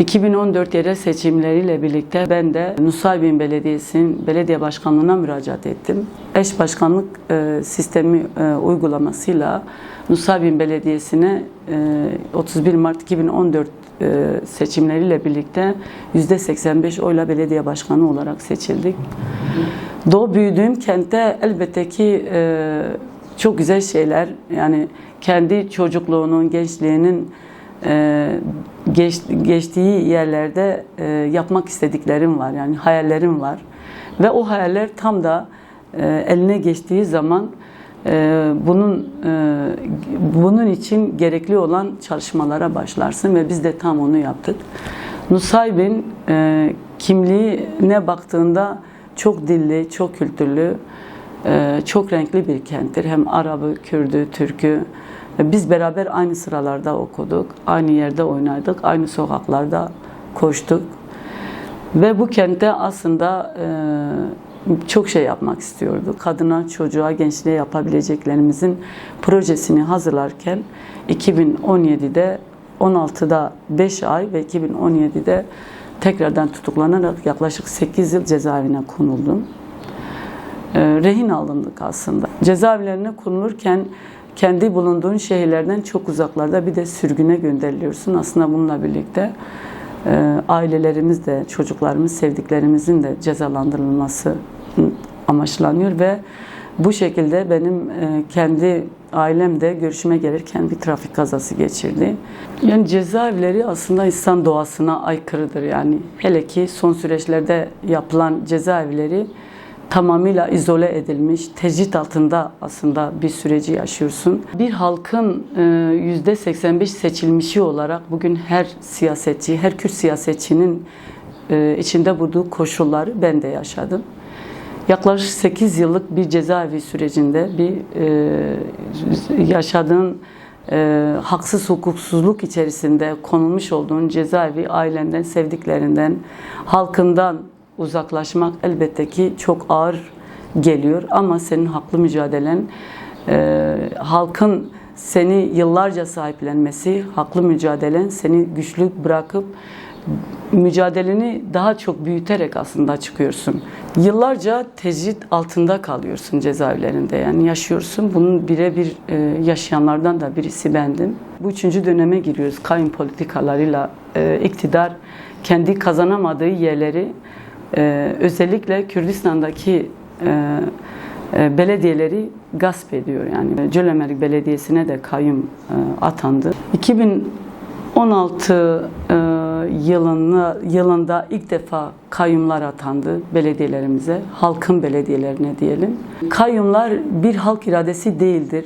2014 yerel seçimleriyle birlikte ben de Nusaybin Belediyesi'nin belediye başkanlığına müracaat ettim. Eş başkanlık e, sistemi e, uygulamasıyla Nusaybin Belediyesi'ne e, 31 Mart 2014 e, seçimleriyle birlikte %85 oyla belediye başkanı olarak seçildik. Doğu büyüdüğüm kentte elbette ki e, çok güzel şeyler yani kendi çocukluğunun, gençliğinin e, geç, geçtiği yerlerde e, yapmak istediklerim var. Yani hayallerim var. Ve o hayaller tam da e, eline geçtiği zaman e, bunun e, bunun için gerekli olan çalışmalara başlarsın ve biz de tam onu yaptık. Nusaybin e, kimliğine baktığında çok dilli, çok kültürlü, e, çok renkli bir kenttir. Hem Arabı, Kürdü, Türkü. Biz beraber aynı sıralarda okuduk, aynı yerde oynardık, aynı sokaklarda koştuk. Ve bu kentte aslında e, çok şey yapmak istiyorduk. Kadına, çocuğa, gençliğe yapabileceklerimizin projesini hazırlarken 2017'de 16'da 5 ay ve 2017'de tekrardan tutuklanarak yaklaşık 8 yıl cezaevine konuldum. E, rehin alındık aslında. Cezaevlerine konulurken kendi bulunduğun şehirlerden çok uzaklarda bir de sürgüne gönderiliyorsun. Aslında bununla birlikte e, ailelerimiz de, çocuklarımız, sevdiklerimizin de cezalandırılması amaçlanıyor ve bu şekilde benim e, kendi ailem de görüşüme gelirken bir trafik kazası geçirdi. Yani cezaevleri aslında insan doğasına aykırıdır yani. Hele ki son süreçlerde yapılan cezaevleri tamamıyla izole edilmiş, tecrit altında aslında bir süreci yaşıyorsun. Bir halkın e, %85 seçilmişi olarak bugün her siyasetçi, her Kürt siyasetçinin e, içinde bulduğu koşulları ben de yaşadım. Yaklaşık 8 yıllık bir cezaevi sürecinde bir e, yaşadığın e, haksız hukuksuzluk içerisinde konulmuş olduğun cezaevi ailenden, sevdiklerinden, halkından uzaklaşmak elbette ki çok ağır geliyor ama senin haklı mücadelen e, halkın seni yıllarca sahiplenmesi, haklı mücadelen seni güçlü bırakıp mücadeleni daha çok büyüterek aslında çıkıyorsun. Yıllarca tecrit altında kalıyorsun cezaevlerinde yani yaşıyorsun. Bunun birebir e, yaşayanlardan da birisi bendim. Bu üçüncü döneme giriyoruz. Kayın politikalarıyla e, iktidar kendi kazanamadığı yerleri e, özellikle Kürdistan'daki e, e, belediyeleri gasp ediyor. Yani Cölemerik Belediyesi'ne de kayyum e, atandı. 2016 e, yılında, yılında ilk defa kayyumlar atandı belediyelerimize, halkın belediyelerine diyelim. Kayyumlar bir halk iradesi değildir.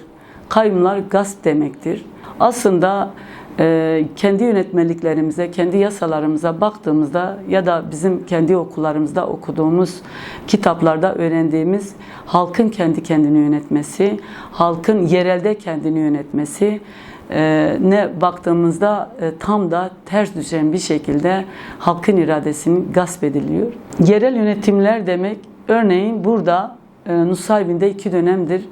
Kayyumlar gasp demektir. Aslında e, kendi yönetmeliklerimize, kendi yasalarımıza baktığımızda ya da bizim kendi okullarımızda okuduğumuz kitaplarda öğrendiğimiz halkın kendi kendini yönetmesi, halkın yerelde kendini yönetmesi e, ne baktığımızda e, tam da ters düşen bir şekilde halkın iradesinin gasp ediliyor. Yerel yönetimler demek örneğin burada e, Nusaybin'de iki dönemdir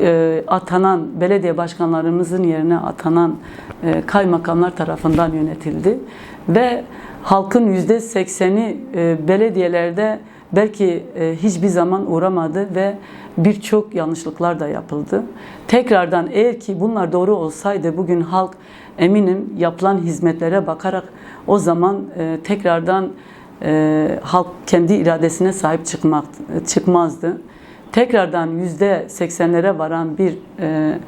e, atanan belediye başkanlarımızın yerine atanan e, kaymakamlar tarafından yönetildi ve halkın yüzde sekseni e, belediyelerde belki e, hiçbir zaman uğramadı ve birçok yanlışlıklar da yapıldı. Tekrardan eğer ki bunlar doğru olsaydı bugün halk eminim yapılan hizmetlere bakarak o zaman e, tekrardan e, halk kendi iradesine sahip çıkmak çıkmazdı tekrardan yüzde seksenlere varan bir e,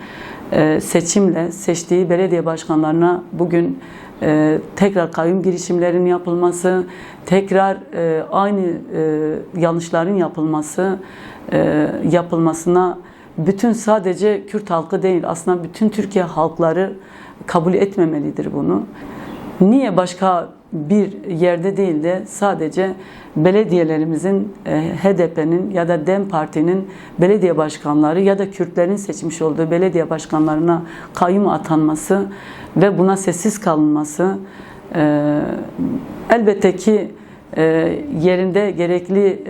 e, seçimle seçtiği belediye başkanlarına bugün e, tekrar kayyum girişimlerinin yapılması, tekrar aynı yanlışların yapılması yapılmasına bütün sadece Kürt halkı değil aslında bütün Türkiye halkları kabul etmemelidir bunu. Niye başka bir yerde değil de sadece belediyelerimizin e, HDP'nin ya da DEM Parti'nin belediye başkanları ya da Kürtlerin seçmiş olduğu belediye başkanlarına kayyum atanması ve buna sessiz kalınması e, elbette ki e, yerinde gerekli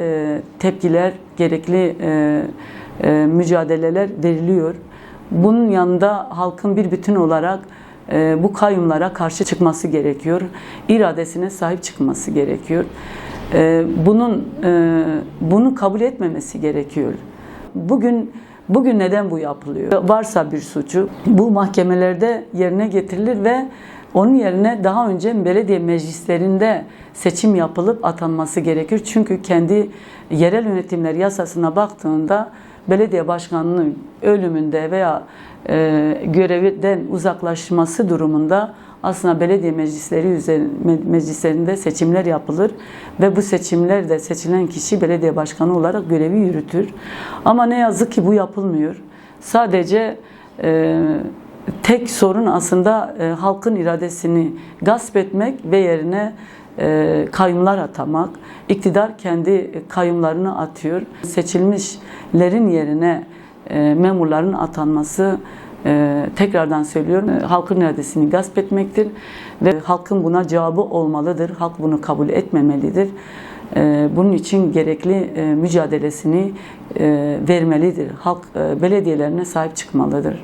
tepkiler, gerekli mücadeleler veriliyor. Bunun yanında halkın bir bütün olarak bu kayyumlara karşı çıkması gerekiyor. İradesine sahip çıkması gerekiyor. E, bunun e, bunu kabul etmemesi gerekiyor. Bugün bugün neden bu yapılıyor? Varsa bir suçu bu mahkemelerde yerine getirilir ve onun yerine daha önce belediye meclislerinde seçim yapılıp atanması gerekir. Çünkü kendi yerel yönetimler yasasına baktığında belediye başkanının ölümünde veya e, görevden uzaklaşması durumunda aslında belediye meclisleri meclislerinde seçimler yapılır ve bu seçimlerde seçilen kişi belediye başkanı olarak görevi yürütür. Ama ne yazık ki bu yapılmıyor. Sadece e, tek sorun aslında e, halkın iradesini gasp etmek ve yerine e, kayyumlar atamak. İktidar kendi kayyumlarını atıyor. Seçilmişlerin yerine e, memurların atanması e, tekrardan söylüyorum e, halkın iradesini gasp etmektir ve halkın buna cevabı olmalıdır. Halk bunu kabul etmemelidir. E, bunun için gerekli e, mücadelesini e, vermelidir. Halk e, belediyelerine sahip çıkmalıdır.